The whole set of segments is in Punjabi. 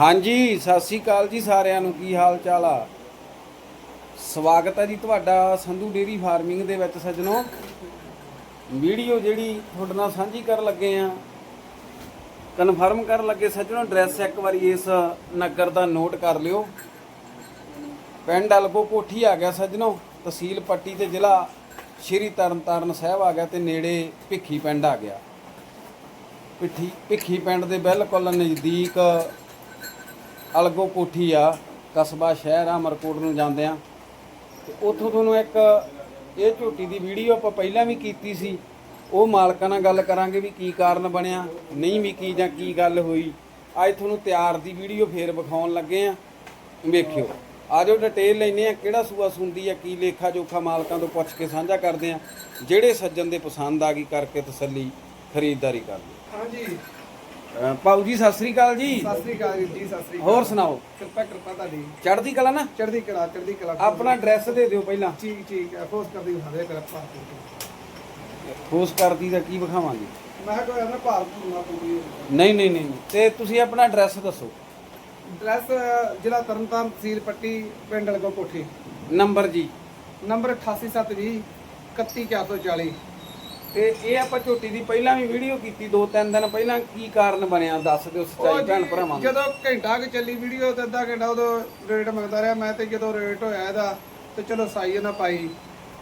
ਹਾਂਜੀ, ਸਤਿ ਸ੍ਰੀ ਅਕਾਲ ਜੀ ਸਾਰਿਆਂ ਨੂੰ। ਕੀ ਹਾਲ ਚਾਲ ਆ? ਸਵਾਗਤ ਹੈ ਜੀ ਤੁਹਾਡਾ ਸੰਧੂ ਡੇਰੀ ਫਾਰਮਿੰਗ ਦੇ ਵਿੱਚ ਸੱਜਣੋ। ਵੀਡੀਓ ਜਿਹੜੀ ਤੁਹਾਡੇ ਨਾਲ ਸਾਂਝੀ ਕਰਨ ਲੱਗੇ ਆ। ਕਨਫਰਮ ਕਰਨ ਲੱਗੇ ਸੱਜਣੋ, ਐਡਰੈਸ ਇੱਕ ਵਾਰੀ ਇਸ ਨਗਰ ਦਾ ਨੋਟ ਕਰ ਲਿਓ। ਪਿੰਡ ਅਲਗੋ ਕੋਠੀ ਆ ਗਿਆ ਸੱਜਣੋ। ਤਹਿਸੀਲ ਪੱਟੀ ਤੇ ਜ਼ਿਲ੍ਹਾ ਸ਼੍ਰੀ ਤਰਨਤਾਰਨ ਸਾਹਿਬ ਆ ਗਿਆ ਤੇ ਨੇੜੇ ਭਿੱਖੀ ਪਿੰਡ ਆ ਗਿਆ। ਭਿੱਠੀ ਭਿੱਖੀ ਪਿੰਡ ਦੇ ਬਿਲਕੁਲ ਨਜ਼ਦੀਕ ਅਲਗੋ ਕੋਠੀ ਆ, ਕਸਬਾ, ਸ਼ਹਿਰ ਆ, ਮਰਕੋਟ ਨੂੰ ਜਾਂਦੇ ਆ। ਤੇ ਉੱਥੋਂ ਤੁਹਾਨੂੰ ਇੱਕ ਇਹ ਝੋਟੀ ਦੀ ਵੀਡੀਓ ਆਪਾਂ ਪਹਿਲਾਂ ਵੀ ਕੀਤੀ ਸੀ। ਉਹ ਮਾਲਕਾਂ ਨਾਲ ਗੱਲ ਕਰਾਂਗੇ ਵੀ ਕੀ ਕਾਰਨ ਬਣਿਆ, ਨਹੀਂ ਵੀ ਕੀ ਜਾਂ ਕੀ ਗੱਲ ਹੋਈ। ਅੱਜ ਤੁਹਾਨੂੰ ਤਿਆਰ ਦੀ ਵੀਡੀਓ ਫੇਰ ਵਿਖਾਉਣ ਲੱਗੇ ਆ। ਵੇਖਿਓ। ਆਜੋ ਡਿਟੇਲ ਲੈਨੇ ਆ ਕਿਹੜਾ ਸੂਆ ਸੁੰਦੀ ਆ, ਕੀ ਲੇਖਾ ਜੋਖਾ ਮਾਲਕਾਂ ਤੋਂ ਪੁੱਛ ਕੇ ਸਾਂਝਾ ਕਰਦੇ ਆ। ਜਿਹੜੇ ਸੱਜਣ ਦੇ ਪਸੰਦ ਆ ਗਈ ਕਰਕੇ ਤਸੱਲੀ ਖਰੀਦਦਾਰੀ ਕਰਦੇ ਹਾਂਜੀ। ਪਾਉ ਜੀ ਸਤਿ ਸ੍ਰੀ ਅਕਾਲ ਜੀ। ਸਤਿ ਸ੍ਰੀ ਅਕਾਲ ਜੀ ਸਤਿ ਸ੍ਰੀ ਅਕਾਲ। ਹੋਰ ਸੁਣਾਓ? ਕਿਰਪਾ ਕਿਰਪਾ ਤੁਹਾਡੀ। ਚੜ੍ਹਦੀ ਕਲਾ ਨਾ? ਚੜ੍ਹਦੀ ਕਲਾ ਚੜ੍ਹਦੀ ਕਲਾ। ਆਪਣਾ ਐਡਰੈਸ ਦੇ ਦਿਓ ਪਹਿਲਾਂ। ਠੀਕ ਠੀਕ ਹੈ ਫੋਰਸ ਕਰਦੀ ਹਾਲੇ ਕਿਰਪਾ ਠੋਸ ਕਰਦੀ ਦਾ ਕੀ ਵਿਖਾਵਾਂਗੇ? ਮੈਂ ਕਿਹਾ ਕੋਈ ਨਾ ਭਾਰ ਪੂਰਨਾ ਪੂਰੀ ਨਹੀਂ ਨਹੀਂ ਨਹੀਂ ਨਹੀਂ। ਤੇ ਤੁਸੀਂ ਆਪਣਾ ਐਡਰੈਸ ਦੱਸੋ। ਐਡਰੈਸ ਜ਼ਿਲ੍ਹਾ ਤਰਨਤਾਰਨ ਤਹਿਸੀਲ ਪੱਟੀ ਪਿੰਡ ਲਗੋ ਕੋਠੀ। ਨੰਬਰ ਜੀ। ਨੰਬਰ 8870 31440 ਤੇ ਇਹ ਆਪਾਂ ਝੋਟੀ ਦੀ ਪਹਿਲਾਂ ਵੀ ਵੀਡੀਓ ਕੀਤੀ ਦੋ ਤਿੰਨ ਦਿਨ ਪਹਿਲਾਂ ਕੀ ਕਾਰਨ ਬਣਿਆ ਦੱਸ ਦਿਓ ਸੱਚਾਈ ਭੈਣ ਭਰਾਵਾਂ ਨੂੰ। ਜਦੋਂ ਘੰਟਾ ਕੁ ਚੱਲੀ ਵੀਡੀਓ ਤੇ ਅੱਧਾ ਘੰਟਾ ਉਦੋਂ ਰੇਟ ਮੰਗਦਾ ਰਿਹਾ ਮੈਂ ਤੇ ਜਦੋਂ ਰੇਟ ਹੋਇਆ ਇਹਦਾ ਤੇ ਚਲੋ ਸਾਈ ਇਹਨਾਂ ਪਾਈ।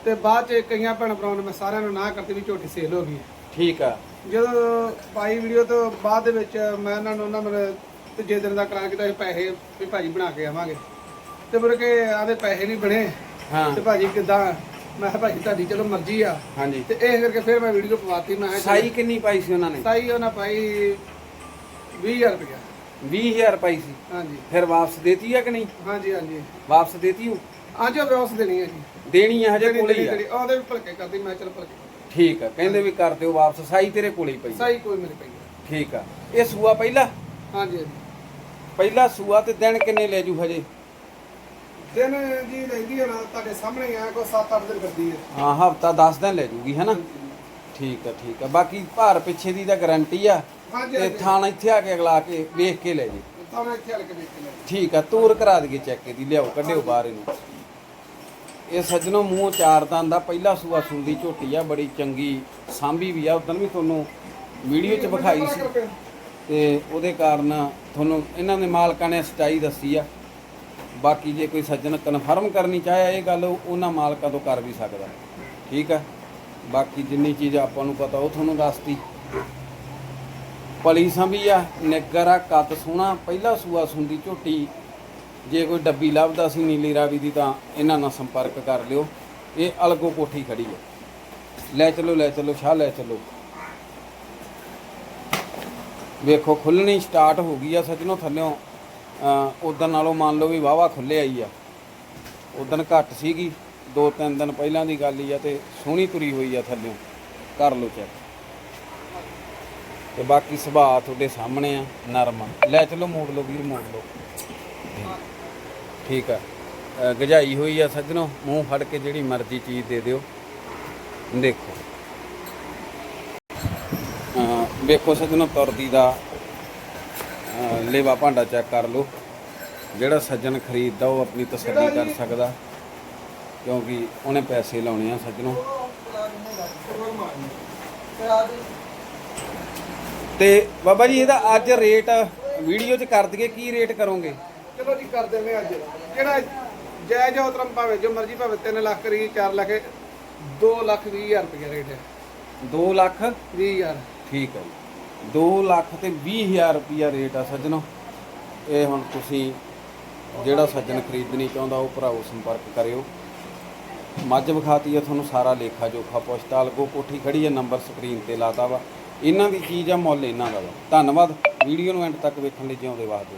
ਤੇ ਬਾਅਦ ਚ ਕਈਆਂ ਭੈਣ ਭਰਾਵਾਂ ਨੇ ਮੈਂ ਸਾਰਿਆਂ ਨੂੰ ਨਾ ਕਰਤੀ ਵੀ ਝੋਟੀ ਸੇਲ ਹੋ ਗਈ ਠੀਕ ਆ। ਜਦੋਂ ਪਾਈ ਵੀਡੀਓ ਤੋਂ ਬਾਅਦ ਦੇ ਵਿੱਚ ਮੈਂ ਇਹਨਾਂ ਨੂੰ ਉਹਨਾਂ ਮੇਰੇ ਤੀਜੇ ਦਿਨ ਦਾ ਕਰਾਂ ਕੀਤਾ ਸੀ ਪੈਸੇ ਵੀ ਭਾਜੀ ਬਣਾ ਕੇ ਆਵਾਂਗੇ। ਤੇ ਮੁੜ ਕੇ ਆਦੇ ਪੈਸੇ ਨਹੀਂ ਬਣੇ। ਹਾਂ। ਤੇ ਭਾਜੀ ਕਿਦਾਂ ਮੈਂ ਕਿਹਾ ਭਾਜੀ ਤੁਹਾਡੀ ਚਲੋ ਮਰਜ਼ੀ ਆ। ਹਾਂਜੀ। ਤੇ ਇਹ ਕਰਕੇ ਫਿਰ ਮੈਂ ਵੀਡੀਓ ਪਵਾਤੀ ਮੈਂ ਕਿਹਾ ਸਾਈ ਕਿੰਨੀ ਪਾਈ ਸੀ ਉਹਨਾਂ ਨੇ? ਸਾਈ ਉਹਨਾਂ ਪਾਈ 20000 ਰੁਪਇਆ। 20000 ਪਾਈ ਸੀ? ਹਾਂਜੀ। ਫਿਰ ਵਾਪਸ ਦੇਤੀ ਆ ਕਿ ਨਹੀਂ? ਹਾਂਜੀ ਹਾਂਜੀ। ਵਾਪਸ ਦੇਤੀ ਉਹ? ਅੱਜ ਵਿਆਸ ਦੇਣੀ ਹੈ ਜੀ। ਦੇਣੀ ਆ ਹਜੇ ਕੋਲੇ ਹੀ ਆ? ਉਹਦੇ ਵੀ ਭਲਕੇ ਕਰਦੀ ਮੈਂ ਚਲ ਭਲਕੇ ਠੀਕ ਆ ਕਹਿੰਦੇ ਵੀ ਕਰ ਦਿਓ ਵਾਪਸ ਸਾਈ ਤੇਰੇ ਕੋਲੇ ਹੀ ਪਈ। ਸਾਈ ਕੋਈ ਮੇਰੇ ਪਈ ਹੈ। ਠੀਕ ਆ। ਇਹ ਸੂਆ ਪਹਿਲਾ? ਹਾਂਜੀ ਹਾਂਜੀ। ਪਹਿਲਾ ਸੂਆ ਤੇ ਦਿਨ ਕਿੰਨੇ ਲੈ ਜੂ ਹਜੇ? ਦਿਨ ਜੀ ਲੈਂਦੀ ਹੈ ਨਾ ਤੁਹਾਡੇ ਸਾਹਮਣੇ ਆ ਕੋਈ 7-8 ਦਿਨ ਕਰਦੀ ਹੈ। ਹਾਂ ਹਫਤਾ 10 ਦਿਨ ਲੈ ਜੂਗੀ ਹੈਨਾ ਠੀਕ ਆ ਠੀਕ ਆ ਬਾਕੀ ਭਾਰ ਪਿੱਛੇ ਦੀ ਤਾਂ ਗਾਰੰਟੀ ਆ। ਹਾਂਜੀ ਤੇ ਹਾਂਜੀ। ਥਾਣ ਇੱਥੇ ਆ ਕੇ ਅਗਲਾ ਕੇ ਵੇਖ ਕੇ ਲੈ ਜੀ। ਤਾਂ ਮੈਂ ਇੱਥੇ ਆ ਕੇ ਦੇਖ ਕੇ ਲੈ ਠੀਕ ਆ ਤੂਰ ਕਰਾ ਦਈਏ ਚੈੱਕ ਇਹਦੀ ਲਿਆਓ ਕੱਢਿਓ ਬਾਹਰ ਇਹਨੂੰ। ਇਹ ਸੱਜਣੋ ਮੂੰਹ ਚਾਰ ਦੰਦ ਦਾ ਪਹਿਲਾ ਸੂਆ ਸੁੰਦੀ ਝੋਟੀ ਆ ਬੜੀ ਚੰਗੀ ਸਾਂਭੀ ਵੀ ਆ ਉਦੋਂ ਵੀ ਤੁਹਾਨੂੰ ਵੀਡੀਓ 'ਚ ਵਿਖਾਈ ਸੀ। ਤੇ ਉਹਦੇ ਕਾਰਨ ਤੁਹਾਨੂੰ ਇਹਨਾਂ ਦੇ ਮਾਲਕਾਂ ਨੇ ਸਟਾਈ ਦੱਸੀ ਆ। ਬਾਕੀ ਜੇ ਕੋਈ ਸੱਜਣ ਕਨਫਰਮ ਕਰਨੀ ਚਾਹਿਆ ਇਹ ਗੱਲ, ਉਹਨਾਂ ਮਾਲਕਾਂ ਤੋਂ ਕਰ ਵੀ ਸਕਦਾ। ਠੀਕ ਆ ਬਾਕੀ ਜਿੰਨੀ ਚੀਜ਼ ਆਪਾਂ ਨੂੰ ਪਤਾ, ਉਹ ਤੁਹਾਨੂੰ ਦੱਸਤੀ। ਪਲੀ ਸੰਭੀ ਆ ਨਿੱਗਰ ਆ ਕੱਦ ਸੋਹਣਾ, ਪਹਿਲਾ ਸੂਆ ਸੁੰਦੀ ਝੋਟੀ। ਜੇ ਕੋਈ ਡੱਬੀ ਲੱਭਦਾ ਸੀ ਨੀਲੀ ਰਾਵੀ ਦੀ ਤਾਂ ਇਹਨਾਂ ਨਾਲ ਸੰਪਰਕ ਕਰ ਲਿਓ। ਇਹ ਅਲਗੋ ਕੋਠੀ ਖੜੀ ਹੈ। ਲੈ ਚਲੋ ਲੈ ਚਲੋ, ਸ਼ਾਹ ਲੈ ਚਲੋ। ਵੇਖੋ, ਖੁੱਲਣੀ ਸਟਾਰਟ ਹੋ ਗਈ ਆ ਸੱਜਣੋ ਥੱਲਿਓਂ। ਉਦੋਂ ਨਾਲੋਂ ਮੰਨ ਲਓ ਵੀ ਵਾਵਾ ਖੁੱਲੇ ਆਈ ਆ। ਉਦੋਂ ਘੱਟ ਸੀਗੀ, ਦੋ ਤਿੰਨ ਦਿਨ ਪਹਿਲਾਂ ਦੀ ਗੱਲ ਹੀ ਆ ਤੇ ਸੋਹਣੀ ਤੁਰੀ ਹੋਈ ਆ ਥੱਲਿਓਂ। ਕਰ ਲਓ ਚੈੱਕ ਤੇ ਬਾਕੀ ਸੁਭਾਅ ਤੁਹਾਡੇ ਸਾਹਮਣੇ ਆ, ਨਰਮ ਲੈ ਚਲੋ ਮੋੜ ਲਓ ਵੀਰ, ਮੋੜ ਲਓ। ਠੀਕ ਆ। ਗਜਾਈ ਹੋਈ ਆ ਸੱਜਣੋ, ਮੂੰਹ ਫੜ ਕੇ ਜਿਹੜੀ ਮਰਜ਼ੀ ਚੀਜ਼ ਦੇ ਦਿਓ। ਦੇਖੋ। ਵੇਖੋ ਸੱਜਣੋ, ਤੁਰਦੀ ਦਾ ਲੇਵਾ ਭਾਂਡਾ ਚੈੱਕ ਕਰ ਲਓ। ਜਿਹੜਾ ਸੱਜਣ ਖਰੀਦਦਾ ਉਹ ਆਪਣੀ ਤਸੱਲੀ ਕਰ ਸਕਦਾ। ਕਿਉਂਕਿ ਉਹਨੇ ਪੈਸੇ ਲਾਉਣੇ ਆ ਸੱਜਣੋ। ਤੇ ਬਾਬਾ ਜੀ ਇਹਦਾ ਅੱਜ ਰੇਟ ਵੀਡੀਓ 'ਚ ਕਰ ਦਈਏ ਕੀ ਰੇਟ ਕਰੋਗੇ? ਚਲੋ ਜੀ ਕਰ ਦਿੰਦੇ ਅੱਜ। ਜਿਹੜਾ ਜਾਇਜ਼ ਉਤਰਮ ਭਾਵੇਂ ਜੋ ਮਰਜ਼ੀ ਭਾਵੇਂ 3 ਲੱਖ ਕਰੀ 4 ਲੱਖ 2 ਲੱਖ 20 ਹਜ਼ਾਰ ਰੁਪਏ ਰੇਟ ਹੈ। 2 ਲੱਖ? 20 ਹਜ਼ਾਰ। ਠੀਕ ਹੈ ਜੀ। 2 ਲੱਖ ਤੇ 20000 ਰੁਪਿਆ ਰੇਟ ਆ ਸੱਜਣੋ। ਇਹ ਹੁਣ ਤੁਸੀਂ ਜਿਹੜਾ ਸੱਜਣ ਖਰੀਦਣੀ ਚਾਹੁੰਦਾ ਉਹ ਭਰਾਓ ਸੰਪਰਕ ਕਰਿਓ। ਮੱਝ ਵਿਖਾਤੀ ਆ ਤੁਹਾਨੂੰ ਸਾਰਾ ਲੇਖਾ ਜੋਖਾ ਪੁੱਛਤਾਲ ਕੋ ਕੋਠੀ ਖੜੀ ਹੈ ਨੰਬਰ ਸਕਰੀਨ ਤੇ ਲਾਤਾ ਵਾ। ਇਹਨਾਂ ਦੀ ਚੀਜ਼ ਆ, ਮੁੱਲ ਇਹਨਾਂ ਦਾ ਵਾ। ਧੰਨਵਾਦ। ਵੀਡੀਓ ਨੂੰ ਐਂਡ ਤੱਕ ਵੇਖਣ ਲਈ ਜਿਉਂਦੇ ਵਾਸਤੇ